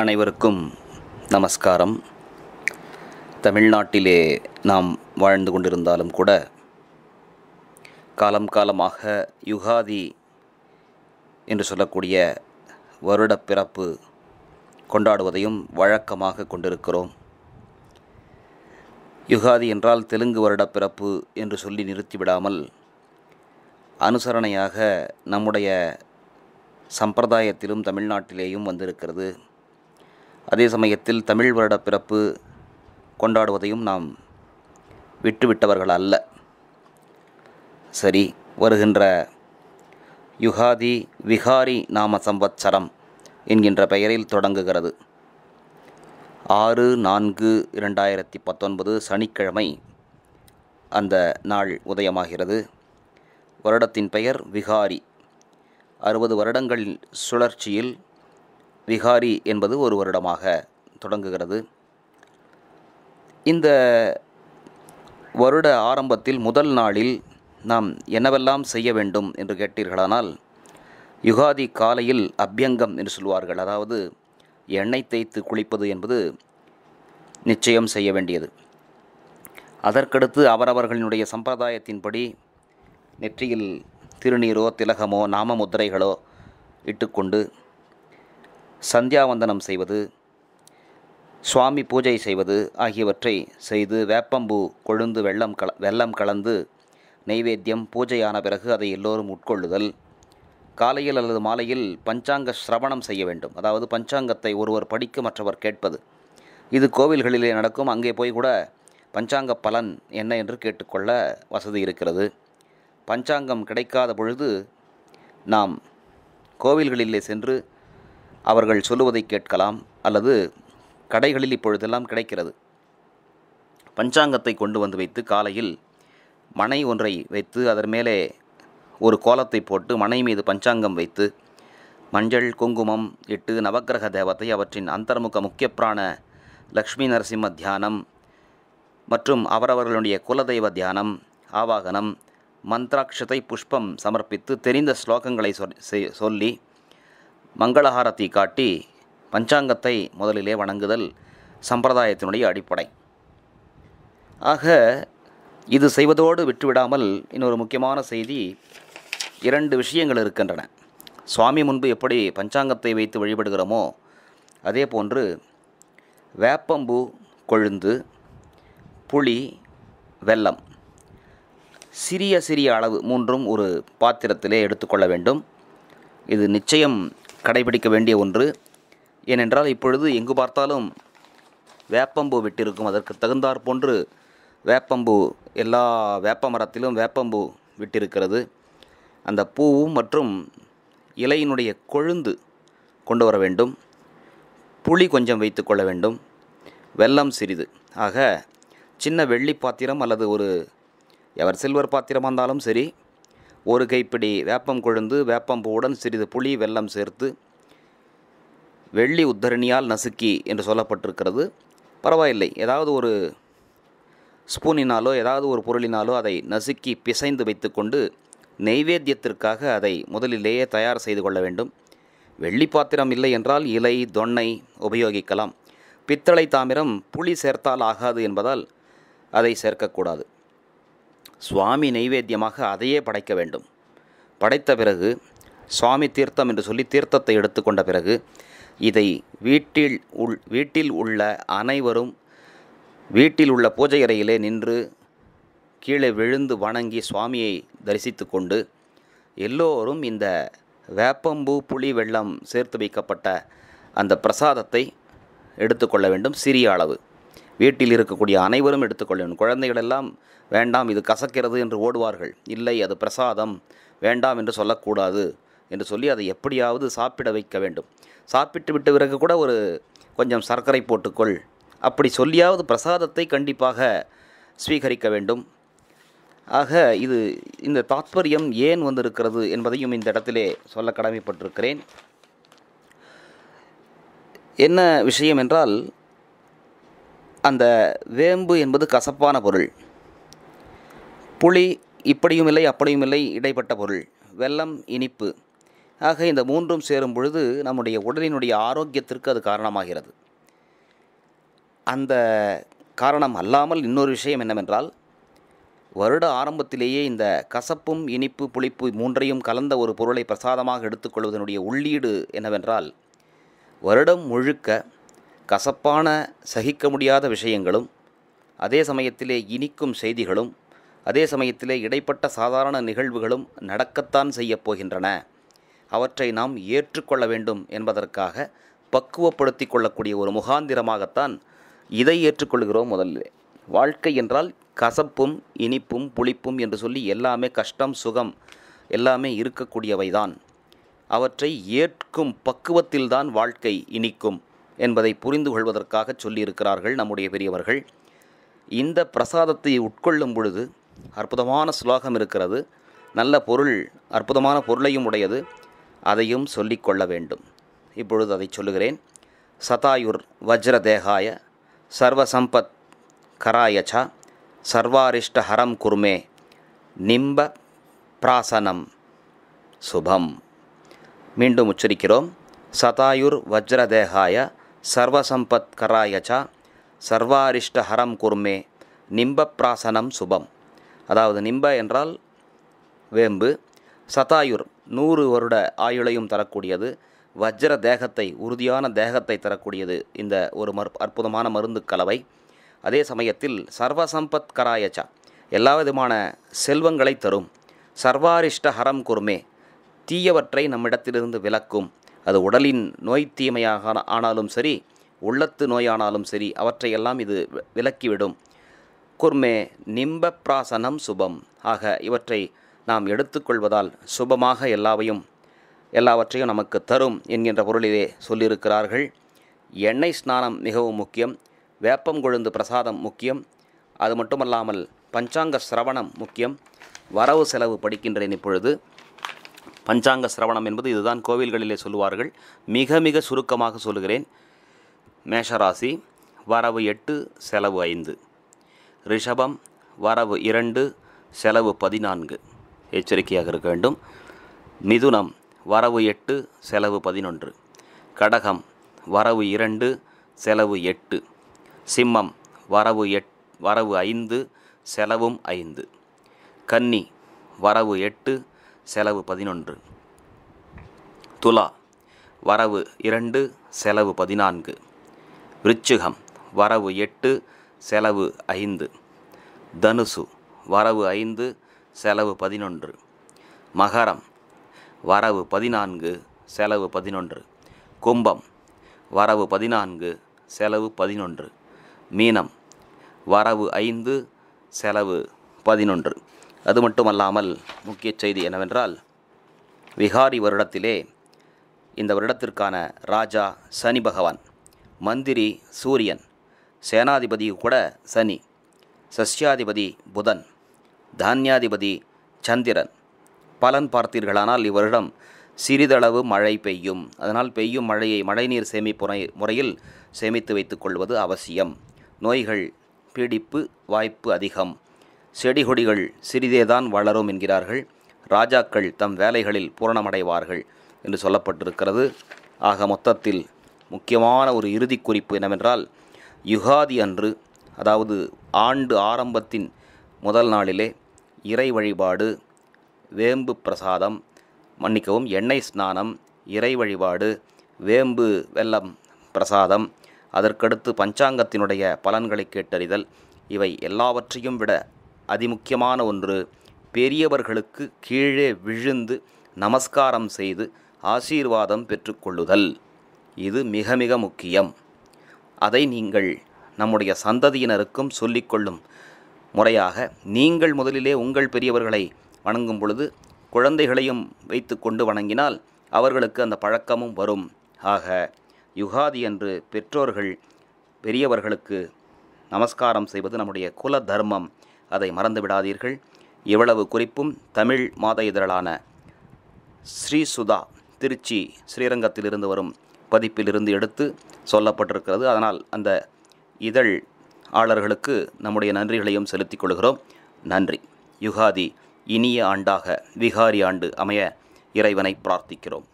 அனைவருக்கும் நமஸ்காரம். தமிழ்நாட்டிலே நாம் வாழ்ந்து கொண்டிருந்தாலும் கூட காலம் காலமாக யுகாதி என்று சொல்லக்கூடிய வருடப் பிறப்பு கொண்டாடுவதையும் வழக்கமாக கொண்டிருக்கிறோம். யுகாதி என்றால் தெலுங்கு வருடப் பிறப்பு என்று சொல்லி நிறுத்திவிடாமல் அனுசரணையாக நம்முடைய சம்பிரதாயத்திலும் தமிழ்நாட்டிலேயும் வந்திருக்கிறது. அதே சமயத்தில் தமிழ் வருட பிறப்பு கொண்டாடுவதையும் நாம் விட்டுவிட்டவர்கள் அல்ல. சரி வருகின்ற யுகாதி விகாரி நாம சம்பத்சரம் என்கின்ற பெயரில் தொடங்குகிறது. ஆறு நான்கு இரண்டாயிரத்தி பத்தொன்பது சனிக்கிழமை அந்த நாள் உதயமாகிறது. வருடத்தின் பெயர் விகாரி. அறுபது வருடங்கள் சுழற்சியில் விகாரி என்பது ஒரு வருடமாக தொடங்குகிறது. இந்த வருட ஆரம்பத்தில் முதல் நாளில் நாம் என்னவெல்லாம் செய்ய வேண்டும் என்று கேட்டீர்களானால் யுகாதி காலையில் அபியங்கம் என்று சொல்வார்கள். அதாவது எண்ணெய் தேய்த்து குளிப்பது என்பது நிச்சயம் செய்ய வேண்டியது. அதற்கடுத்து அவரவர்களினுடைய சம்பிரதாயத்தின்படி நெற்றியில் திருநீரோ திலகமோ நாமமுத்திரைகளோ இட்டுக்கொண்டு சந்தியாவந்தனம் செய்வது சுவாமி பூஜை செய்வது ஆகியவற்றை செய்து வேப்பம்பூ கொழுந்து வெள்ளம் கல வெள்ளம் கலந்து நெய்வேத்தியம் பூஜையான பிறகு அதை எல்லோரும் உட்கொள்ளுதல். காலையில் அல்லது மாலையில் பஞ்சாங்க சிரவணம் செய்ய வேண்டும். அதாவது பஞ்சாங்கத்தை ஒருவர் படிக்க மற்றவர் கேட்பது. இது கோவில்களிலே நடக்கும். அங்கே போய் கூட பஞ்சாங்க பலன் என்ன என்று கேட்டுக்கொள்ள வசதி இருக்கிறது. பஞ்சாங்கம் கிடைக்காத பொழுது நாம் கோவில்களிலே சென்று அவர்கள் சொல்லுவதை கேட்கலாம் அல்லது கடைகளில் இப்பொழுதெல்லாம் கிடைக்கிறது. பஞ்சாங்கத்தை கொண்டு வந்து வைத்து காலையில் மனை ஒன்றை வைத்து அதன் மேலே ஒரு கோலத்தை போட்டு மனை மீது பஞ்சாங்கம் வைத்து மஞ்சள் குங்குமம் இட்டு நவக்கிரக தேவத்தை அவற்றின் அந்தர்முக முக்கிய பிராண லக்ஷ்மி நரசிம்ம தியானம் மற்றும் அவரவர்களுடைய குலதெய்வ தியானம் ஆவாகனம் மந்த்ராட்சத்தை புஷ்பம் சமர்ப்பித்து தெரிந்த ஸ்லோகங்களை சொல்லி மங்களஹாரத்தை காட்டி பஞ்சாங்கத்தை முதலிலே வணங்குதல் சம்பிரதாயத்தினுடைய அடிப்படை. ஆக இது செய்வதோடு விட்டுவிடாமல் இன்னொரு முக்கியமான செய்தி இரண்டு விஷயங்கள் இருக்கின்றன. சுவாமி முன்பு எப்படி பஞ்சாங்கத்தை வைத்து வழிபடுகிறோமோ அதே போன்று வேப்பம்பூ கொழுந்து புளி வெல்லம் சிறிய சிறிய அளவு மூன்றும் ஒரு பாத்திரத்திலே எடுத்துக்கொள்ள வேண்டும். இது நிச்சயம் கடைபிடிக்க வேண்டிய ஒன்று. ஏனென்றால் இப்பொழுது எங்கு பார்த்தாலும் வேப்பம்பூ விட்டிருக்கும். அதற்கு தகுந்தாற் போன்று வேப்பம்பூ எல்லா வேப்ப மரத்திலும் வேப்பம்பூ விட்டிருக்கிறது. அந்த பூவும் மற்றும் இலையினுடைய கொழுந்து கொண்டு வர வேண்டும். புளி கொஞ்சம் வைத்து கொள்ள வேண்டும். வெல்லம் சிறிது. ஆக சின்ன வெள்ளி பாத்திரம் அல்லது ஒரு எவர் சில்வர் பாத்திரமாக இருந்தாலும் சரி ஒரு கைப்பிடி வேப்பம் கொழுந்து வேப்பம்பூவுடன் சிறிது புளி வெல்லம் சேர்த்து வெள்ளி உத்தரணியால் நசுக்கி என்று சொல்லப்பட்டிருக்கிறது. பரவாயில்லை. ஏதாவது ஒரு ஸ்பூனினாலோ ஏதாவது ஒரு பொருளினாலோ அதை நசுக்கி பிசைந்து வைத்துக்கொண்டு நெய்வேத்தியத்திற்காக அதை முதலிலேயே தயார் செய்து கொள்ள வேண்டும். வெள்ளி பாத்திரம் இல்லை என்றால் இலை தொன்னை உபயோகிக்கலாம். பித்தளை தாமிரம் புளி சேர்த்தால் ஆகாது என்பதால் அதை சேர்க்கக்கூடாது. சுவாமி நைவேத்தியமாக அதையே படைக்க வேண்டும். படைத்த பிறகு சுவாமி தீர்த்தம் என்று சொல்லி தீர்த்தத்தை எடுத்துக்கொண்ட பிறகு இதை வீட்டில் உள் வீட்டில் உள்ள அனைவரும் வீட்டில் உள்ள பூஜை அறையிலே நின்று கீழே விழுந்து வணங்கி சுவாமியை தரிசித்து கொண்டு எல்லோரும் இந்த வேப்பம்பூ புளி வெள்ளம் சேர்த்து வைக்கப்பட்ட அந்த பிரசாதத்தை எடுத்துக்கொள்ள வேண்டும். சிறிய அளவு. வீட்டில் இருக்கக்கூடிய அனைவரும் எடுத்துக்கொள்ளும் குழந்தைகளெல்லாம் வேண்டாம் இது கசக்கிறது என்று ஓடுவார்கள். இல்லை அது பிரசாதம். வேண்டாம் என்று சொல்லக்கூடாது என்று சொல்லி அதை எப்படியாவது சாப்பிட வைக்க வேண்டும். சாப்பிட்டு விட்ட பிறகு கூட ஒரு கொஞ்சம் சர்க்கரை போட்டுக்கொள். அப்படி சொல்லியாவது பிரசாதத்தை கண்டிப்பாக ஸ்வீகரிக்க வேண்டும். ஆக இது இந்த தாத்பரியம் ஏன் வந்திருக்கிறது என்பதையும் இந்த இடத்திலே சொல்ல கடமைப்பட்டிருக்கிறேன். என்ன விஷயம் என்றால் அந்த வேம்பு என்பது கசப்பான பொருள். புளி இப்படியும் இல்லை அப்படியும் இல்லை இடைப்பட்ட பொருள். வெள்ளம் இனிப்பு. ஆக இந்த மூன்றும் சேரும் பொழுது நம்முடைய உடலினுடைய ஆரோக்கியத்திற்கு அது காரணமாகிறது. அந்த காரணம் அல்லாமல் இன்னொரு விஷயம் என்னவென்றால் வருட ஆரம்பத்திலேயே இந்த கசப்பும் இனிப்பு புளிப்பு மூன்றையும் கலந்த ஒரு பொருளை பிரசாதமாக எடுத்துக்கொள்வதனுடைய உள்ளீடு என்னவென்றால் வருடம் முழுக்க கசப்பான சகிக்க முடியாத விஷயங்களும் அதே சமயத்திலே இனிக்கும் செய்திகளும் அதே சமயத்திலே இடைப்பட்ட சாதாரண நிகழ்வுகளும் நடக்கத்தான் செய்யப் போகின்றன. அவற்றை நாம் ஏற்றுக்கொள்ள வேண்டும் என்பதற்காக பக்குவப்படுத்தி கொள்ளக்கூடிய ஒரு முகாந்திரமாகத்தான் இதை ஏற்றுக்கொள்கிறோம் முதலில். வாழ்க்கை என்றால் கசப்பும் இனிப்பும் புளிப்பும் என்று சொல்லி எல்லாமே கஷ்டம் சுகம் எல்லாமே இருக்கக்கூடியவைதான். அவற்றை ஏற்கும் பக்குவத்தில்தான் வாழ்க்கை இனிக்கும். என்பதை புரிந்து கொள்வதற்காக சொல்லியிருக்கிறார்கள் நம்முடைய பெரியவர்கள். இந்த பிரசாதத்தை உட்கொள்ளும் பொழுது அற்புதமான ஸ்லோகம் இருக்கிறது. நல்ல பொருள் அற்புதமான பொருளையும் உடையது. அதையும் சொல்லிக்கொள்ள வேண்டும். இப்பொழுது அதை சொல்லுகிறேன். சதாயுர் வஜ்ர தேகாய சர்வசம்பத் கராயச்சா சர்வாரிஷ்ட ஹரம் குர்மே நிம்ப பிராசனம் சுபம். மீண்டும் உச்சரிக்கிறோம். சதாயுர் வஜ்ரதேகாய சர்வசம்பத் சர்வாரிஷ்டஹரம் சர்வாரிஷ்ட ஹரம் குர்மே நிம்பப்பிராசனம் சுபம். அதாவது நிம்ப என்றால் வேம்பு சதாயுர் நூறு வருட ஆயுளையும் தரக்கூடியது வஜ்ர தேகத்தை உறுதியான தேகத்தை தரக்கூடியது இந்த ஒரு மறு அற்புதமான மருந்து கலவை. அதே சமயத்தில் சர்வசம்பத் கராயச்சா எல்லா விதமான செல்வங்களை தரும். சர்வாரிஷ்ட ஹரம் குர்மே தீயவற்றை நம்மிடத்திலிருந்து விலக்கும். அது உடலின் நோய் தீமையாக ஆனாலும் சரி உள்ளத்து நோயானாலும் சரி அவற்றையெல்லாம் இது விலக்கிவிடும். குர்மே நிம்ப பிராசனம் சுபம். ஆக இவற்றை நாம் எடுத்துக்கொள்வதால் சுபமாக எல்லாவையும் எல்லாவற்றையும் நமக்கு தரும் என்கின்ற பொருளிலே சொல்லியிருக்கிறார்கள். எண்ணெய் ஸ்நானம் மிகவும் முக்கியம். வேப்பம் கொழுந்து பிரசாதம் முக்கியம். அது மட்டுமல்லாமல் பஞ்சாங்க சிரவணம் முக்கியம். வரவு செலவு படிக்கின்றேன் இப்பொழுது. பஞ்சாங்க சிரவணம் என்பது இதுதான் கோவில்களிலே சொல்லுவார்கள். மிக மிக சுருக்கமாக சொல்கிறேன் மேஷராசி வரவு எட்டு செலவு ஐந்து. ரிஷபம் வரவு இரண்டு செலவு பதினான்கு. எச்சரிக்கையாக இருக்க வேண்டும். மிதுனம் வரவு எட்டு செலவு பதினொன்று. கடகம் வரவு இரண்டு செலவு எட்டு. சிம்மம் வரவு எட் வரவு ஐந்து செலவும் ஐந்து. கன்னி வரவு எட்டு செலவு பதினொன்று. துலா வரவு இரண்டு செலவு பதினான்கு. விருச்சிகம் வரவு எட்டு செலவு ஐந்து. தனுசு வரவு ஐந்து செலவு பதினொன்று. மகரம் வரவு பதினான்கு செலவு பதினொன்று. கும்பம் வரவு பதினான்கு செலவு பதினொன்று. மீனம் வரவு ஐந்து செலவு பதினொன்று. அது மட்டுமல்லாமல் முக்கிய செய்தி என்னவென்றால் விகாரி வருடத்திலே இந்த வருடத்திற்கான ராஜா சனி பகவான் மந்திரி சூரியன் சேனாதிபதி கூட சனி சஸ்யாதிபதி புதன் தானியாதிபதி சந்திரன். பலன் பார்த்தீர்களானால் இவ்வருடம் சிறிதளவு மழை பெய்யும். அதனால் பெய்யும் மழையை மழைநீர் சேமிப்பு முறை முறையில் சேமித்து வைத்துக்கொள்வது அவசியம். நோய்கள் பீடிப்பு வாய்ப்பு அதிகம். செடி கொடிகள் சிறிதேதான் வளரும் என்கிறார்கள். ராஜாக்கள் தம் வேலைகளில் பூரணமடைவார்கள் என்று சொல்லப்பட்டிருக்கிறது. ஆக மொத்தத்தில் முக்கியமான ஒரு இறுதி குறிப்பு என்னவென்றால் யுகாதி அன்று அதாவது ஆண்டு ஆரம்பத்தின் முதல் நாளிலே இறை வழிபாடு வேம்பு பிரசாதம் மன்னிக்கவும் எண்ணெய் ஸ்நானம் இறை வழிபாடு வேம்பு வெல்லம் பிரசாதம் அதற்கடுத்து பஞ்சாங்கத்தினுடைய பலன்களை கேட்டறிதல் இவை எல்லாவற்றையும் விட அதிமுக்கியமான ஒன்று. பெரியவர்களுக்கு கீழே விழுந்து நமஸ்காரம் செய்து ஆசீர்வாதம் பெற்றுக்கொள்ளுதல் இது மிக மிக முக்கியம். அதை நீங்கள் நம்முடைய சந்ததியினருக்கும் சொல்லிக்கொள்ளும் முறையாக நீங்கள் முதலிலே உங்கள் பெரியவர்களை வணங்கும் பொழுது குழந்தைகளையும் வைத்துக்கொண்டு வணங்கினால் அவர்களுக்கு அந்த பழக்கமும் வரும். ஆக யுகாதி என்று பெற்றோர்கள் பெரியவர்களுக்கு நமஸ்காரம் செய்வது நம்முடைய குல தர்மம். அதை மறந்துவிடாதீர்கள். இவ்வளவு குறிப்பும் தமிழ் மாத இதழான ஸ்ரீ சுதா திருச்சி ஸ்ரீரங்கத்திலிருந்து வரும் பதிப்பிலிருந்து எடுத்து சொல்லப்பட்டிருக்கிறது. அதனால் அந்த இதழ் ஆளர்களுக்கு நம்முடைய நன்றிகளையும் செலுத்திக் கொள்கிறோம். நன்றி. யுகாதி இனிய ஆண்டாக விகாரி ஆண்டு அமைய இறைவனை பிரார்த்திக்கிறோம்.